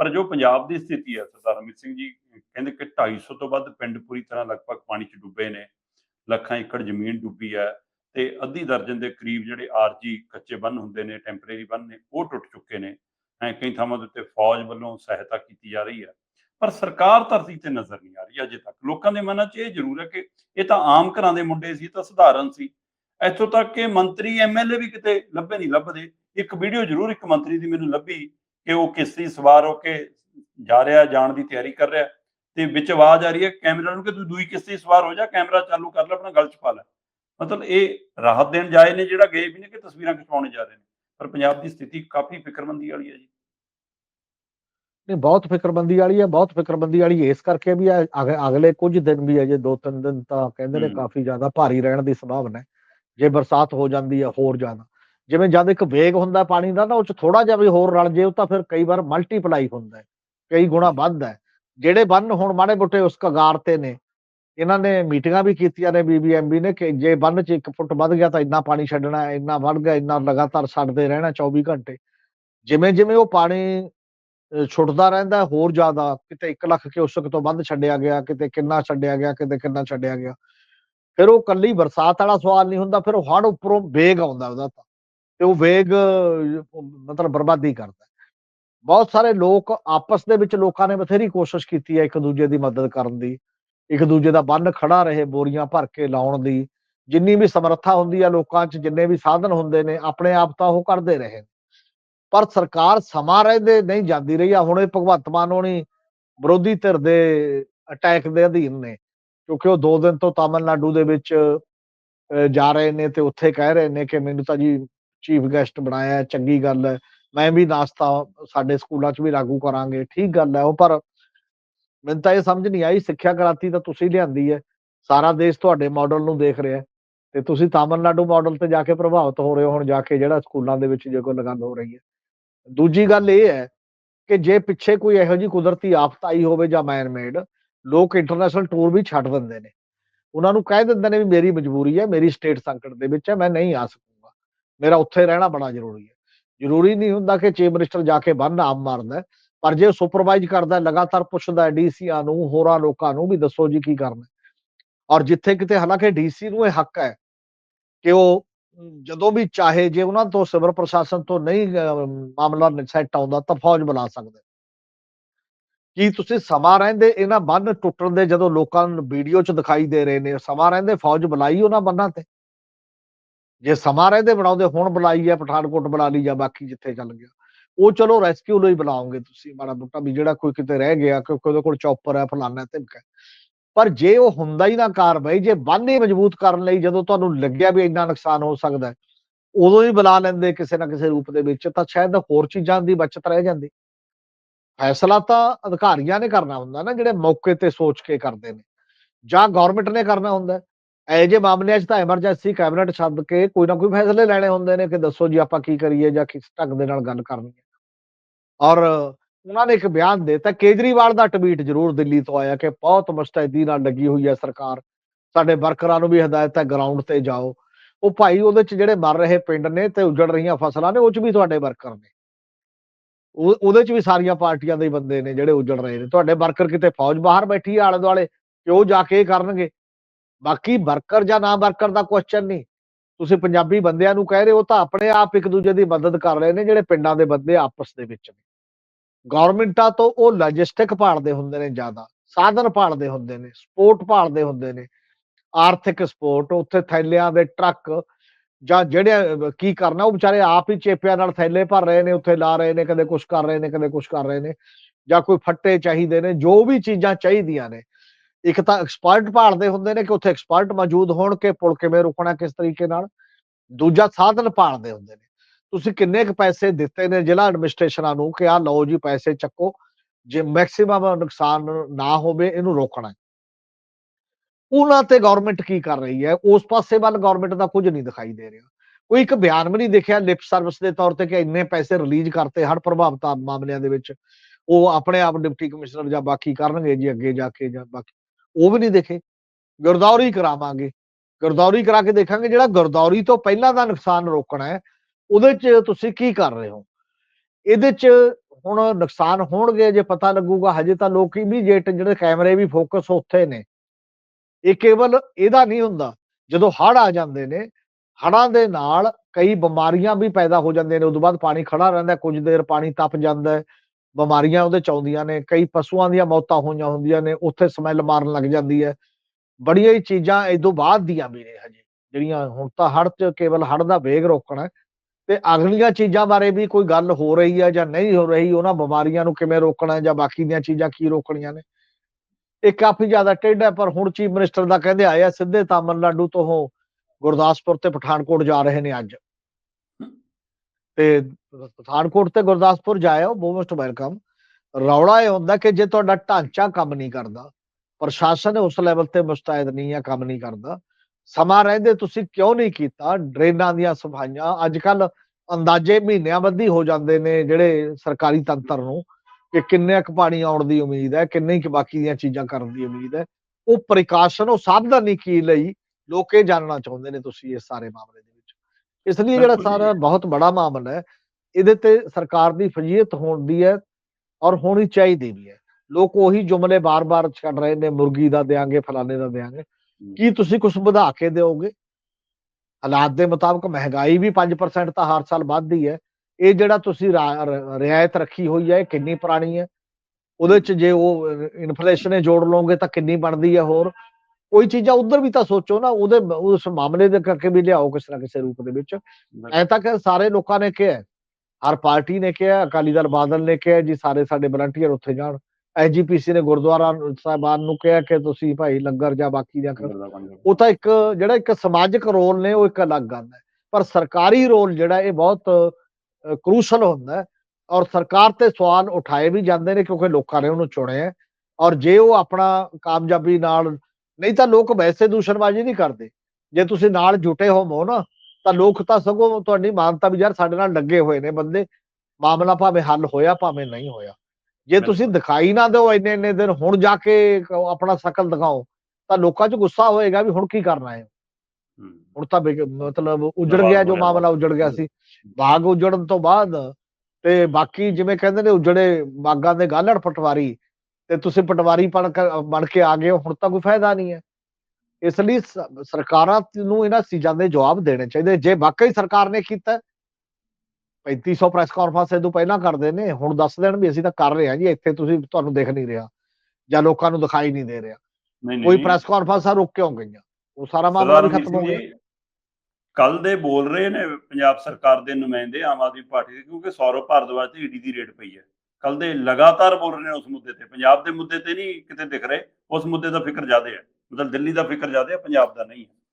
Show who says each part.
Speaker 1: ਪਰ ਜੋ ਪੰਜਾਬ ਦੀ ਸਥਿਤੀ ਹੈ, ਸਰਦਾਰ ਅਮਿਤ ਸਿੰਘ ਜੀ, ਕਹਿੰਦੇ ਕਿ 250 ਤੋਂ ਵੱਧ ਪਿੰਡ ਪੂਰੀ ਤਰ੍ਹਾਂ ਲਗਭਗ ਪਾਣੀ 'ਚ ਡੁੱਬੇ ਨੇ, ਲੱਖਾਂ ਏਕੜ ਜ਼ਮੀਨ ਡੁੱਬੀ ਹੈ ਤੇ ਅੱਧੀ ਦਰਜਨ ਦੇ ਕਰੀਬ ਜਿਹੜੇ ਆਰਜੀ ਕੱਚੇ ਬੰਨ ਹੁੰਦੇ ਨੇ ਟੈਂਪਰੇਰੀ ਬੰਨ ਨੇ, ਉਹ ਟੁੱਟ ਚੁੱਕੇ ਨੇ, ਐ ਕਈ ਥਾਵਾਂ ਦੇ ਉੱਤੇ ਫੌਜ ਵੱਲੋਂ ਸਹਾਇਤਾ ਕੀਤੀ ਜਾ ਰਹੀ ਹੈ, ਪਰ ਸਰਕਾਰ ਧਰਤੀ ਤੇ ਨਜ਼ਰ ਨਹੀਂ ਆ ਰਹੀ ਅਜੇ ਤੱਕ, ਲੋਕਾਂ ਦੇ ਮਨਾਂ 'ਚ ਇਹ ਜ਼ਰੂਰ ਹੈ ਕਿ ਇਹ ਤਾਂ ਆਮ ਘਰਾਂ ਦੇ ਮੁੰਡੇ ਸੀ ਤਾਂ ਸਧਾਰਨ ਸੀ, ਇੱਥੋਂ ਤੱਕ ਕਿ ਮੰਤਰੀ ਐਮਐਲਏ ਵੀ ਕਿਤੇ ਲੱਭੇ ਨਹੀਂ ਲੱਭਦੇ, ਇੱਕ ਵੀਡੀਓ ਜ਼ਰੂਰ ਇੱਕ ਮੰਤਰੀ ਦੀ ਮੈਨੂੰ ਲੱਭੀ ਕਿ ਉਹ ਕਿਸ਼ਤੀ ਸਵਾਰ ਹੋ ਕੇ ਜਾ ਰਿਹਾ ਜਾਣ ਦੀ ਤਿਆਰੀ ਕਰ ਰਿਹਾ। ਤੇ ਵਿੱਚ ਆਵਾਜ਼ ਆ ਰਹੀ ਹੈ ਕੈਮਰਾ ਨੂੰ ਕਿ ਤੂੰ ਦੂਈ ਕਿਸ਼ਤੀ ਸਵਾਰ ਹੋ ਜਾ ਕੈਮਰਾ ਚਾਲੂ ਕਰ ਲੈ ਆਪਣਾ ਗਲ ਚ ਪਾ ਲੈ। ਮਤਲਬ ਇਹ ਰਾਹਤ ਦੇਣ ਜਾਏ ਨੇ ਜਿਹੜਾ ਗਏ ਵੀ ਨੇ ਕਿ ਤਸਵੀਰਾਂ ਖਿਚਵਾਉਣੇ ਜਾ ਰਹੇ ਨੇ। ਪਰ ਪੰਜਾਬ ਦੀ ਸਥਿਤੀ ਕਾਫੀ ਫਿਕਰਮੰਦੀ ਵਾਲੀ ਹੈ ਜੀ।
Speaker 2: ਨਹੀਂ ਬਹੁਤ ਫਿਕਰਮੰਦੀ ਵਾਲੀ ਹੈ ਬਹੁਤ ਫਿਕਰਮੰਦੀ ਵਾਲੀ ਇਸ ਕਰਕੇ ਵੀ ਅਗਲੇ ਕੁਝ ਦਿਨ ਵੀ ਅਜੇ ਦੋ ਤਿੰਨ ਦਿਨ ਤਾਂ ਕਹਿੰਦੇ ਨੇ। ਕਾਫੀ ਜ਼ਿਆਦਾ ਭਾਰੀ ਰਹਿਣ ਦੀ ਸੰਭਾਵਨਾ ਹੈ। ਜੇ ਬਰਸਾਤ ਹੋ ਜਾਂਦੀ ਹੈ ਹੋਰ ਜ਼ਿਆਦਾ। ਜਿਵੇਂ ਜਦ ਇੱਕ ਵੇਗ ਹੁੰਦਾ ਪਾਣੀ ਦਾ ਨਾ ਉਹ ਚ ਥੋੜਾ ਜਿਹਾ ਵੀ ਹੋਰ ਰਲ ਜੇ, ਉਹ ਤਾਂ ਫਿਰ ਕਈ ਵਾਰ ਮਲਟੀਪਲਾਈ ਹੁੰਦਾ ਕਈ ਗੁਣਾ ਵੱਧਦਾ ਜਿਹੜੇ ਬੰਨ ਹੁਣ ਮਾੜੇ ਮੋਟੇ ਉਸ ਕਗਾਰ ਤੇ ਨੇ, ਇਹਨਾਂ ਨੇ ਮੀਟਿੰਗਾਂ ਵੀ ਕੀਤੀਆਂ ਨੇ ਬੀਬੀਐਮਬੀ ਨੇ ਕਿ ਜੇ ਬੰਨ ਚ 1 ਫੁੱਟ ਵੱਧ ਗਿਆ ਤਾਂ ਇੰਨਾ ਪਾਣੀ ਛੱਡਣਾ ਹੈ, ਇੰਨਾ ਵੱਧ ਗਿਆ, ਇੰਨਾ ਲਗਾਤਾਰ ਛੱਡਦੇ ਰਹਿਣਾ 24 ਘੰਟੇ। ਜਿਵੇਂ ਜਿਵੇਂ ਉਹ ਪਾਣੀ ਛੁੱਟਦਾ ਰਹਿੰਦਾ ਹੋਰ ਜ਼ਿਆਦਾ, ਕਿਤੇ 1 ਲੱਖ ਕਿਊਸਕ ਤੋਂ ਵੱਧ ਛੱਡਿਆ ਗਿਆ, ਕਿਤੇ ਕਿੰਨਾ ਛੱਡਿਆ ਗਿਆ, ਕਿਤੇ ਕਿੰਨਾ ਛੱਡਿਆ ਗਿਆ। ਫਿਰ ਉਹ ਕੱਲੀ ਬਰਸਾਤ ਵਾਲਾ ਸਵਾਲ ਨਹੀਂ ਹੁੰਦਾ, ਫਿਰ ਉਹ ਹੜ ਉੱਪਰੋਂ ਵੇਗ ਆਉਂਦਾ ਉਹਦਾ ਤਾਂ। ਤੇ ਉਹ ਵੇਗ, ਮਤਲਬ ਬਰਬਾਦੀ ਕਰਦਾ। ਬਹੁਤ ਸਾਰੇ ਲੋਕ ਆਪਸ ਦੇ ਵਿੱਚ ਲੋਕਾਂ ਨੇ ਬਥੇਰੀ ਕੋਸ਼ਿਸ਼ ਕੀਤੀ ਹੈ ਇੱਕ ਦੂਜੇ ਦੀ ਮਦਦ ਕਰਨ ਦੀ। ਇੱਕ ਦੂਜੇ ਦਾ ਬੰਨ ਖੜਾ ਰਹੇ, ਬੋਰੀਆਂ ਭਰ ਕੇ ਲਾਉਣ ਦੀ। ਜਿੰਨੀ ਵੀ ਸਮਰੱਥਾ ਹੁੰਦੀ ਹੈ ਲੋਕਾਂ 'ਚ, ਜਿੰਨੇ ਵੀ ਸਾਧਨ ਹੁੰਦੇ ਨੇ, ਆਪਣੇ ਆਪ ਤਾਂ ਉਹ ਕਰਦੇ ਰਹੇ। ਪਰ ਸਰਕਾਰ ਸਮਾਂ ਰਹਿੰਦੇ ਨਹੀਂ ਜਾਂਦੀ ਰਹੀ ਆ। ਹੁਣ ਇਹ ਭਗਵੰਤ ਮਾਨ ਹੋਣੀ ਵਿਰੋਧੀ ਧਿਰ ਦੇ ਅਟੈਕ ਦੇ ਅਧੀਨ ਨੇ। ਕਿਉਂਕਿ ਉਹ 2 ਦਿਨ ਤੋਂ ਤਾਮਿਲਨਾਡੂ ਦੇ ਵਿੱਚ ਜਾ ਰਹੇ ਨੇ ਤੇ ਉੱਥੇ ਕਹਿ ਰਹੇ ਨੇ ਕਿ ਮੈਨੂੰ ਤਾਂ ਜੀ ਚੀਫ ਗੈਸਟ ਬਣਾਇਆ, ਚੰਗੀ ਗੱਲ ਹੈ। ਮੈਂ ਵੀ ਨਾਸਤਾ ਸਾਡੇ ਸਕੂਲਾਂ 'ਚ ਵੀ ਲਾਗੂ ਕਰਾਂਗੇ, ਠੀਕ ਗੱਲ ਹੈ। ਉਹ ਪਰ ਮੈਨੂੰ ਤਾਂ ਇਹ ਸਮਝ ਨਹੀਂ ਆਈ, ਸਿੱਖਿਆ ਕ੍ਰਾਂਤੀ ਤਾਂ ਤੁਸੀਂ ਲਿਆਂਦੀ ਹੈ। ਸਾਰਾ ਦੇਸ਼ ਤੁਹਾਡੇ ਮਾਡਲ ਨੂੰ ਦੇਖ ਰਿਹਾ ਤੇ ਤੁਸੀਂ ਤਾਮਿਲਨਾਡੂ ਮਾਡਲ ਤੇ ਜਾ ਕੇ ਪ੍ਰਭਾਵਿਤ ਹੋ ਰਹੇ ਹੋ, ਹੁਣ ਜਾ ਕੇ ਜਿਹੜਾ ਸਕੂਲਾਂ ਦੇ ਵਿੱਚ ਜੇ ਕੋਈ ਲਗਨ ਹੋ ਰਹੀ ਹੈ। ਦੂਜੀ ਗੱਲ ਇਹ ਹੈ ਕਿ ਜੇ ਪਿੱਛੇ ਕੋਈ ਇਹੋ ਜਿਹੀ ਕੁਦਰਤੀ ਆਫਤ ਆਈ ਹੋਵੇ ਜਾਂ ਮੈਨ ਮੇਡ ਲੋਕ ਇੰਟਰਨੈਸ਼ਨਲ ਟੂਰ ਵੀ ਛੱਡ ਦਿੰਦੇ ਨੇ। ਉਹਨਾਂ ਨੂੰ ਕਹਿ ਦਿੰਦੇ ਨੇ ਵੀ ਮੇਰੀ ਮਜਬੂਰੀ ਹੈ, ਮੇਰੀ ਸਟੇਟ ਸੰਕਟ ਦੇ ਵਿੱਚ ਹੈ, ਮੈਂ ਨਹੀਂ ਆ ਸਕੂੰਗਾ ਮੇਰਾ ਉੱਥੇ ਰਹਿਣਾ ਬੜਾ ਜ਼ਰੂਰੀ ਹੈ। ਜ਼ਰੂਰੀ ਨਹੀਂ ਹੁੰਦਾ ਕਿ ਚੀਫ ਮਿਨਿਸਟਰ ਜਾ ਕੇ ਬੰਨ ਆਮ ਮਾਰਦਾ ਪਰ ਜੇ ਸੁਪਰਵਾਈਜ਼ ਕਰਦਾ ਲਗਾਤਾਰ ਪੁੱਛਦਾ ਡੀਸੀਆਂ ਨੂੰ, ਹੋਰਾਂ ਲੋਕਾਂ ਨੂੰ ਵੀ ਦੱਸੋ ਜੀ ਕੀ ਕਰਨਾ ਔਰ ਜਿੱਥੇ ਕਿਤੇ ਹਾਲਾਂਕਿ ਡੀਸੀ ਨੂੰ ਇਹ ਹੱਕ ਹੈ ਕਿ ਉਹ ਜਦੋਂ ਵੀ ਚਾਹੇ ਜੇ ਉਹਨਾਂ ਤੋਂ ਸਿਵਲ ਪ੍ਰਸ਼ਾਸਨ ਤੋਂ ਨਹੀਂ ਮਾਮਲਾ ਸੈੱਟ ਆਉਂਦਾ ਤਾਂ ਫੌਜ ਬੁਲਾ ਸਕਦੇ ਕੀ ਤੁਸੀਂ ਸਮਾਂ ਰਹਿੰਦੇ ਇਹਨਾਂ ਬੰਨ ਟੁੱਟਣ ਦੇ ਜਦੋਂ ਲੋਕਾਂ ਨੂੰ ਵੀਡੀਓ 'ਚ ਦਿਖਾਈ ਦੇ ਰਹੇ ਨੇ, ਸਮਾਂ ਰਹਿੰਦੇ ਫੌਜ ਬੁਲਾਈ ਉਹਨਾਂ ਬੰਨਾਂ ਤੇ? ਜੇ ਸਮਾਂ ਰਹਿੰਦੇ ਬਣਾਉਂਦੇ, ਹੁਣ ਬੁਲਾਈ ਹੈ ਪਠਾਨਕੋਟ ਬੁਲਾ ਲਈ ਜਾਂ ਬਾਕੀ ਜਿੱਥੇ ਚੱਲ ਗਿਆ। ਉਹ ਚਲੋ ਰੈਸਕਿਊ ਲਈ ਬੁਲਾਓਗੇ ਤੁਸੀਂ ਮਾੜਾ ਮੋਟਾ ਵੀ ਜਿਹੜਾ ਕੋਈ ਕਿਤੇ ਰਹਿ ਗਿਆ, ਕਿਉਂਕਿ ਉਹਦੇ ਕੋਲ ਚੌਪਰ ਹੈ, ਫਲਾਨਾ ਧਿਮਕਾ ਹੈ। ਪਰ ਜੇ ਉਹ ਹੁੰਦਾ ਹੀ ਨਾ ਕਾਰਵਾਈ ਜੇ ਬੰਨ ਮਜ਼ਬੂਤ ਕਰਨ ਲਈ ਜਦੋਂ ਤੁਹਾਨੂੰ ਲੱਗਿਆ ਵੀ ਇੰਨਾ ਨੁਕਸਾਨ ਹੋ ਸਕਦਾ ਉਦੋਂ ਹੀ ਬੁਲਾ ਲੈਂਦੇ ਕਿਸੇ ਨਾ ਕਿਸੇ ਰੂਪ ਦੇ ਵਿੱਚ, ਤਾਂ ਸ਼ਾਇਦ ਹੋਰ ਚੀਜ਼ਾਂ ਦੀ ਬਚਤ ਰਹਿ ਜਾਂਦੀ। ਫੈਸਲਾ ਤਾਂ ਅਧਿਕਾਰੀਆਂ ਨੇ ਕਰਨਾ ਹੁੰਦਾ ਨਾ, ਜਿਹੜੇ ਮੌਕੇ ਤੇ ਸੋਚ ਕੇ ਕਰਦੇ ਨੇ। ਜਾਂ ਗਵਰਨਮੈਂਟ ਨੇ ਕਰਨਾ ਹੁੰਦਾ ਇਹੋ ਜਿਹੇ ਮਾਮਲਿਆਂ 'ਚ ਤਾਂ ਐਮਰਜੈਂਸੀ ਕੈਬਨਿਟ ਸੱਦ ਕੇ ਕੋਈ ਨਾ ਕੋਈ ਫੈਸਲੇ ਲੈਣੇ ਹੁੰਦੇ ਨੇ ਕਿ ਦੱਸੋ ਜੀ ਆਪਾਂ ਕੀ ਕਰੀਏ ਜਾਂ ਕਿਸ ਢੰਗ ਦੇ ਨਾਲ ਗੱਲ ਕਰਨੀ ਹੈ। ਔਰ ਉਹਨਾਂ ਨੇ ਇੱਕ ਬਿਆਨ ਦੇ ਦਿੱਤਾ, ਕੇਜਰੀਵਾਲ ਦਾ ਟਵੀਟ ਜ਼ਰੂਰ ਦਿੱਲੀ ਤੋਂ ਆਇਆ ਕਿ ਬਹੁਤ ਮੁਸਤੈਦੀ ਨਾਲ ਲੱਗੀ ਹੋਈ ਹੈ ਸਰਕਾਰ। ਸਾਡੇ ਵਰਕਰਾਂ ਨੂੰ ਵੀ ਹਦਾਇਤ ਹੈ ਗਰਾਊਂਡ ਤੇ ਜਾਓ। ਉਹ ਭਾਈ ਉਹਦੇ 'ਚ ਜਿਹੜੇ ਮਰ ਰਹੇ ਪਿੰਡ ਨੇ ਤੇ ਉਜੜ ਰਹੀਆਂ ਫਸਲਾਂ ਨੇ, ਉਹ 'ਚ ਵੀ ਤੁਹਾਡੇ ਵਰਕਰ ਨੇ। ਉਹ ਉਹਦੇ 'ਚ ਵੀ ਸਾਰੀਆਂ ਪਾਰਟੀਆਂ ਦੇ ਬੰਦੇ ਨੇ ਜਿਹੜੇ ਉਜੜ ਰਹੇ ਨੇ। ਤੁਹਾਡੇ ਵਰਕਰ ਕਿਤੇ ਫੌਜ ਬਾਹਰ ਬੈਠੀ ਆ ਆਲੇ ਦੁਆਲੇ ਕਿ ਉਹ ਜਾ ਕੇ ਇਹ ਕਰਨਗੇ। ਬਾਕੀ ਵਰਕਰ ਜਾਂ ਨਾ ਵਰਕਰ ਦਾ ਕੁਐਸਚਨ ਨਹੀਂ। ਤੁਸੀਂ ਪੰਜਾਬੀ ਬੰਦਿਆਂ ਨੂੰ ਕਹਿ ਰਹੇ ਹੋ ਤਾਂ ਆਪਣੇ ਆਪ ਇੱਕ ਦੂਜੇ ਦੀ ਮਦਦ ਕਰ ਰਹੇ ਨੇ ਜਿਹੜੇ ਪਿੰਡਾਂ ਦੇ ਬੰਦੇ ਆਪਸ ਦੇ ਵਿੱਚ ਨੇ। ਗਵਰਨਮੈਂਟਾਂ ਤੋਂ ਉਹ ਲੌਜਿਸਟਿਕ ਭਾਲਦੇ ਹੁੰਦੇ ਨੇ ਜ਼ਿਆਦਾ, ਸਾਧਨ ਭਾਲਦੇ ਹੁੰਦੇ ਨੇ ਸਪੋਰਟ ਭਾਲਦੇ ਹੁੰਦੇ ਨੇ। ਆਰਥਿਕ ਸਪੋਰਟ ਉੱਥੇ ਥੈਲਿਆਂ ਦੇ ਟਰੱਕ ਜਾਂ ਜਿਹੜੇ, ਕੀ ਕਰਨਾ, ਉਹ ਵਿਚਾਰੇ ਆਪ ਹੀ ਚੇਪਿਆਂ ਨਾਲ ਥੈਲੇ ਭਰ ਰਹੇ ਨੇ, ਉੱਥੇ ਲਾ ਰਹੇ ਨੇ, ਕਦੇ ਕੁਝ ਕਰ ਰਹੇ ਨੇ, ਕਦੇ ਕੁਝ ਕਰ ਰਹੇ ਨੇ। ਜਾਂ ਕੋਈ ਫੱਟੇ ਚਾਹੀਦੇ ਨੇ, ਜੋ ਵੀ ਚੀਜ਼ਾਂ ਚਾਹੀਦੀਆਂ ਨੇ ਇੱਕ ਤਾਂ ਐਕਸਪਰਟ ਭਾਲਦੇ ਹੁੰਦੇ ਨੇ ਕਿ ਉੱਥੇ ਐਕਸਪਰਟ ਮੌਜੂਦ ਹੋਣ ਕਿ ਪੁਲ ਕਿਵੇਂ ਰੁਕਣਾ, ਕਿਸ ਤਰੀਕੇ ਨਾਲ। ਦੂਜਾ ਸਾਧਨ ਭਾਲਦੇ ਹੁੰਦੇ ਨੇ। ਤੁਸੀਂ ਕਿੰਨੇ ਕੁ ਪੈਸੇ ਦਿੱਤੇ ਨੇ ਜ਼ਿਲ੍ਹਾ ਐਡਮਿਨਿਸਟ੍ਰੇਸ਼ਨਾਂ ਨੂੰ ਕਿ ਆ ਲਓ ਜੀ ਪੈਸੇ ਚੱਕੋ, ਜੇ ਮੈਕਸਿਮਮ ਨੁਕਸਾਨ ਨਾ ਹੋਵੇ ਇਹਨੂੰ ਰੋਕਣਾ। ਉਹਨਾਂ ਤੇ ਗਵਰਨਮੈਂਟ ਕੀ ਕਰ ਰਹੀ ਹੈ? ਉਸ ਪਾਸੇ ਵੱਲ ਗਵਰਨਮੈਂਟ ਦਾ ਕੁਝ ਨਹੀਂ ਦਿਖਾਈ ਦੇ ਰਿਹਾ। ਕੋਈ ਇੱਕ ਬਿਆਨ ਵੀ ਨਹੀਂ ਦੇਖਿਆ ਲਿਪ ਸਰਵਿਸ ਦੇ ਤੌਰ ਤੇ ਕਿ ਇੰਨੇ ਪੈਸੇ ਰਿਲੀਜ਼ ਕਰਤੇ ਹੜ ਪ੍ਰਭਾਵਿਤ ਮਾਮਲਿਆਂ ਦੇ ਵਿੱਚ। ਉਹ ਆਪਣੇ ਆਪ ਡਿਪਟੀ ਕਮਿਸ਼ਨਰ ਜਾਂ ਬਾਕੀ ਕਰਨਗੇ ਜੀ ਅੱਗੇ ਜਾ ਕੇ ਜਾਂ ਬਾਕੀ ਉਹ ਵੀ ਨਹੀਂ ਦੇਖੇ। ਗੁਰਦੌਰੀ ਕਰਾਵਾਂਗੇ। ਗੁਰਦੌਰੀ ਕਰਾ ਕੇ ਦੇਖਾਂਗੇ ਜਿਹੜਾ ਗੁਰਦੌਰੀ ਤੋਂ ਪਹਿਲਾਂ ਦਾ ਨੁਕਸਾਨ ਰੋਕਣਾ ਹੈ ਉਹਦੇ 'ਚ ਤੁਸੀਂ ਕੀ ਕਰ ਰਹੇ ਹੋ? ਇਹਦੇ 'ਚ ਹੁਣ ਨੁਕਸਾਨ ਹੋਣਗੇ ਜੇ ਪਤਾ ਲੱਗੂਗਾ ਹਜੇ ਤਾਂ ਲੋਕ ਇਮੀਡੀਏਟ ਜਿਹੜੇ ਕੈਮਰੇ ਵੀ ਫੋਕਸ ਉੱਥੇ ਨੇ ਇਹ ਕੇਵਲ ਇਹਦਾ ਨਹੀਂ ਹੁੰਦਾ। ਜਦੋਂ ਹੜ ਆ ਜਾਂਦੇ ਨੇ ਹੜ੍ਹਾਂ ਦੇ ਨਾਲ ਕਈ ਬਿਮਾਰੀਆਂ ਵੀ ਪੈਦਾ ਹੋ ਜਾਂਦੀਆਂ ਨੇ ਉਦੋਂ ਬਾਅਦ ਪਾਣੀ ਖੜਾ ਰਹਿੰਦਾ ਹੈ, ਕੁਝ ਦੇਰ ਪਾਣੀ ਤਪ ਜਾਂਦਾ ਹੈ। ਬਿਮਾਰੀਆਂ ਉਹਦੇ ਚ ਆਉਂਦੀਆਂ ਨੇ, ਕਈ ਪਸ਼ੂਆਂ ਦੀਆਂ ਮੌਤਾਂ ਹੋਈਆਂ ਹੁੰਦੀਆਂ ਨੇ, ਉੱਥੇ ਸਮੈਲ ਮਾਰਨ ਲੱਗ ਜਾਂਦੀ ਹੈ। ਬੜੀਆਂ ਹੀ ਚੀਜ਼ਾਂ ਇਦੋਂ ਬਾਅਦ ਦੀਆਂ ਵੀ ਨੇ ਹਜੇ, ਜਿਹੜੀਆਂ ਹੁਣ ਤਾਂ ਹੜ੍ਹ ਚ ਕੇਵਲ ਹੜ੍ਹ ਦਾ ਵੇਗ ਰੋਕਣਾ ਤੇ ਅਗਲੀਆਂ ਚੀਜ਼ਾਂ ਬਾਰੇ ਵੀ ਕੋਈ ਗੱਲ ਹੋ ਰਹੀ ਹੈ ਜਾਂ ਨਹੀਂ ਹੋ ਰਹੀ, ਉਹਨਾਂ ਬਿਮਾਰੀਆਂ ਨੂੰ ਕਿਵੇਂ ਰੋਕਣਾ ਜਾਂ ਬਾਕੀ ਦੀਆਂ ਚੀਜ਼ਾਂ ਕੀ ਰੋਕਣੀਆਂ ਨੇ? ਇਹ ਕਾਫੀ ਜ਼ਿਆਦਾ ਟੇਢ ਹੈ, ਪਰ ਹੁਣ ਚੀਫ ਮਿਨਿਸਟਰ ਦਾ ਕਹਿੰਦੇ ਆਏ ਆ, ਸਿੱਧੇ ਤਾਮਿਲਨਾਡੂ ਤੋਂ ਗੁਰਦਾਸਪੁਰ ਤੇ ਪਠਾਨਕੋਟ ਜਾ ਰਹੇ ਨੇ ਅੱਜ। ਤੇ ਪਠਾਨਕੋਟ ਤੇ ਗੁਰਦਾਸਪੁਰ ਜਾਇਓ ਮੋਸਟ ਵੈਲਕਮ ਰੌਲਾ ਇਹ ਹੁੰਦਾ ਕਿ ਜੇ ਤੁਹਾਡਾ ਢਾਂਚਾ ਕੰਮ ਨਹੀਂ ਕਰਦਾ, ਪ੍ਰਸ਼ਾਸਨ ਉਸ ਲੈਵਲ ਤੇ ਮੁਸਤੈਦ ਨਹੀਂ ਹੈ ਕੰਮ ਨਹੀਂ ਕਰਦਾ, ਸਮਾਂ ਰਹਿੰਦੇ ਤੁਸੀਂ ਕਿਉਂ ਨਹੀਂ ਕੀਤਾ? ਡਰੇਨਾਂ ਦੀਆਂ ਸਫਾਈਆਂ ਅੱਜ ਕੱਲ ਅੰਦਾਜ਼ੇ ਮਹੀਨਿਆਂ ਬੱਧੀ ਹੋ ਜਾਂਦੇ ਨੇ ਜਿਹੜੇ ਸਰਕਾਰੀ ਤੰਤਰ ਨੂੰ, ਕਿ ਕਿੰਨੇ ਕੁ ਪਾਣੀ ਆਉਣ ਦੀ ਉਮੀਦ ਹੈ, ਕਿੰਨੇ ਕੁ ਬਾਕੀ ਦੀਆਂ ਚੀਜ਼ਾਂ ਕਰਨ ਦੀ ਉਮੀਦ ਹੈ। ਉਹ ਪ੍ਰੀਕਾਸ਼ਨ, ਉਹ ਸਾਵਧਾਨੀ ਕੀ ਲਈ ਲੋਕ ਇਹ ਜਾਣਨਾ ਚਾਹੁੰਦੇ ਨੇ ਤੁਸੀਂ ਇਸ ਸਾਰੇ ਮਾਮਲੇ ਦੇ। ਇਸ ਲਈ ਜਿਹੜਾ। ਸਾਰਾ ਬਹੁਤ ਬੜਾ ਮਾਮਲਾ ਹੈ ਇਹਦੇ ਤੇ ਸਰਕਾਰ ਦੀ ਫਜੀਅਤ ਹੋਣ ਦੀ ਹੈ ਔਰ ਹੋਣੀ ਚਾਹੀਦੀ ਵੀ ਹੈ। ਲੋਕ ਉਹੀ ਜੁਮਲੇ ਬਾਰ-ਬਾਰ ਛੱਡ ਰਹੇ ਨੇ ਮੁਰਗੀ ਦਾ ਦੇਾਂਗੇ ਫਲਾਣੇ ਦਾ ਦੇਾਂਗੇ ਕੀ ਤੁਸੀਂ ਕੁਝ ਵਧਾ ਕੇ ਦਿਓਗੇ? ਹਾਲਾਤ ਦੇ ਮੁਤਾਬਕ ਮਹਿੰਗਾਈ ਵੀ 5% ਤਾਂ ਹਰ ਸਾਲ ਵੱਧਦੀ ਹੈ। ਇਹ ਜਿਹੜਾ ਤੁਸੀਂ ਰਿਆਇਤ ਰੱਖੀ ਹੋਈ ਹੈ ਇਹ ਕਿੰਨੀ ਪੁਰਾਣੀ ਹੈ? ਉਹਦੇ ਚ ਜੇ ਉਹ ਇਨਫਲੇਸ਼ਨ ਨੇ ਜੋੜ ਲਓਗੇ ਤਾਂ ਕਿੰਨੀ ਬਣਦੀ ਹੈ ਹੋਰ? ਕੋਈ ਚੀਜ਼ਾਂ ਉਧਰ ਵੀ ਤਾਂ ਸੋਚੋ ਨਾ ਉਹਦੇ ਉਸ ਮਾਮਲੇ ਦੇ ਕਰਕੇ ਵੀ ਲਿਆਓ ਕਿਸੇ ਨਾ ਕਿਸੇ ਰੂਪ ਦੇ ਵਿੱਚ। ਐ ਤਾਂ ਕਿ ਸਾਰੇ ਲੋਕਾਂ ਨੇ ਕਿਹਾ। ਹਰ ਪਾਰਟੀ ਨੇ ਕਿਹਾ ਅਕਾਲੀ ਦਲ ਬਾਦਲ ਨੇ ਕਿਹਾ ਜੀ ਸਾਰੇ ਸਾਡੇ ਵਲੰਟੀਅਰ ਉੱਥੇ ਜਾਣ। ਐਜੀਪੀਸੀ ਨੇ ਗੁਰਦੁਆਰਾ ਸਾਹਿਬਾਨ ਨੂੰ ਕਿਹਾ ਕਿ ਤੁਸੀਂ ਭਾਈ ਲੰਗਰ ਜਾਂ ਬਾਕੀ ਕਰੋ। ਉਹ ਤਾਂ ਇੱਕ ਜਿਹੜਾ ਇੱਕ ਸਮਾਜਿਕ ਰੋਲ ਨੇ ਉਹ ਇੱਕ ਅਲੱਗ ਗੱਲ ਹੈ। ਪਰ ਸਰਕਾਰੀ ਰੋਲ ਜਿਹੜਾ ਇਹ ਬਹੁਤ ਕ੍ਰੂਸ਼ਲ ਹੁੰਦਾ ਹੈ। ਔਰ ਸਰਕਾਰ ਤੇ ਸਵਾਲ ਉਠਾਏ ਵੀ ਜਾਂਦੇ ਨੇ ਕਿਉਂਕਿ ਲੋਕਾਂ ਨੇ ਉਹਨੂੰ ਚੁਣਿਆ ਔਰ ਜੇ ਉਹ ਆਪਣਾ ਕਾਮਯਾਬੀ ਨਾਲ ਨਹੀਂ ਤਾਂ ਲੋਕ ਵੈਸੇ ਦੂਸ਼ਣਬਾਜ਼ੀ ਨਹੀਂ ਕਰਦੇ। ਜੇ ਤੁਸੀਂ ਨਾਲ ਜੁਟੇ ਹੋਵੋ ਨਾ ਤਾਂ ਲੋਕ ਤਾਂ ਸਗੋਂ ਤੁਹਾਡੀ ਮਾਨਤਾ ਵੀ ਯਾਰ ਸਾਡੇ ਨਾਲ ਲੱਗੇ ਹੋਏ ਨੇ ਬੰਦੇ। ਮਾਮਲਾ ਭਾਵੇਂ ਹੱਲ ਹੋਇਆ ਭਾਵੇਂ ਨਹੀਂ ਹੋਇਆ। ਜੇ ਤੁਸੀਂ। ਦਿਖਾਈ ਨਾ ਦਿਓ ਇੰਨੇ ਇੰਨੇ ਦਿਨ ਹੁਣ ਜਾ ਕੇ ਆਪਣਾ ਸ਼ਕਲ ਦਿਖਾਓ ਤਾਂ ਲੋਕਾਂ 'ਚ ਗੁੱਸਾ ਹੋਏਗਾ ਵੀ ਹੁਣ ਕੀ ਕਰਨਾ ਹੈ? ਹੁਣ ਤਾਂ ਮਤਲਬ ਉਜੜ ਗਿਆ ਜੋ ਮਾਮਲਾ ਉਜੜ ਗਿਆ ਸੀ। ਬਾਗ ਉਜੜਨ ਤੋਂ ਬਾਅਦ ਤੇ ਬਾਕੀ ਜਿਵੇਂ ਕਹਿੰਦੇ ਨੇ ਉਜੜੇ ਬਾਗਾਂ ਦੇ ਗਾਲੜ ਪਟਵਾਰੀ ਤੇ ਤੁਸੀਂ ਪਟਵਾਰੀ ਬਣ ਕੇ ਬਣ ਕੇ ਆ ਗਏ ਹੋ ਹੁਣ ਤਾਂ ਕੋਈ ਫਾਇਦਾ ਨਹੀਂ ਹੈ। ਇਸ ਲਈ ਸਰਕਾਰਾਂ ਨੂੰ ਇਹਨਾਂ ਚੀਜ਼ਾਂ ਦੇ ਜਵਾਬ ਦੇਣੇ ਚਾਹੀਦੇ। ਜੇ ਵਾਕਈ ਸਰਕਾਰ ਨੇ ਕੀਤਾ 3500 ਪ੍ਰੈਸ ਕਾਨਫਰੰਸ ਇਹ ਤੋਂ ਪਹਿਲਾਂ ਕਰਦੇ ਨੇ ਹੁਣ ਦੱਸ ਦੇਣ ਵੀ ਅਸੀਂ ਤਾਂ ਕਰ ਰਹੇ ਹਾਂ ਜੀ ਇੱਥੇ ਤੁਸੀਂ ਤੁਹਾਨੂੰ ਦਿਖ ਨਹੀਂ ਰਿਹਾ ਜਾਂ ਲੋਕਾਂ ਨੂੰ ਦਿਖਾਈ ਨਹੀਂ ਦੇ ਰਿਹਾ। ਕੋਈ ਪ੍ਰੈਸ ਕਾਨਫਰੰਸਾਂ ਰੁਕ ਕਿਉਂ ਗਈਆਂ? ਉਹ ਸਾਰਾ ਮਾਮਲਾ ਖਤਮ ਹੋ ਗਿਆ।
Speaker 1: ਕੱਲ ਦੇ ਬੋਲ ਰਹੇ ਨੇ ਪੰਜਾਬ ਸਰਕਾਰ ਦੇ ਨੁਮਾਇੰਦੇ ਆਮ ਆਦਮੀ ਪਾਰਟੀ ਦੇ ਕਿਉਂਕਿ ਸੌਰਵ ਭਾਰਦਵਾਜ ਤੇ ਈਡੀ ਦੀ ਰੇਡ ਪਈ ਹੈ। ਕੱਲ ਦੇ ਲਗਾਤਾਰ ਬੋਲ ਰਹੇ ਨੇ ਉਸ ਮੁੱਦੇ ਤੇ। ਪੰਜਾਬ ਦੇ ਮੁੱਦੇ ਤੇ ਨਹੀਂ ਕਿਤੇ ਦਿਖ ਰਹੇ। ਉਸ ਮੁੱਦੇ ਦਾ ਫਿਕਰ ਜ਼ਿਆਦਾ ਹੈ। ਮਤਲਬ ਦਿੱਲੀ ਦਾ ਫਿਕਰ ਜ਼ਿਆਦਾ ਹੈ, ਪੰਜਾਬ ਦਾ ਨਹੀਂ ਹੈ।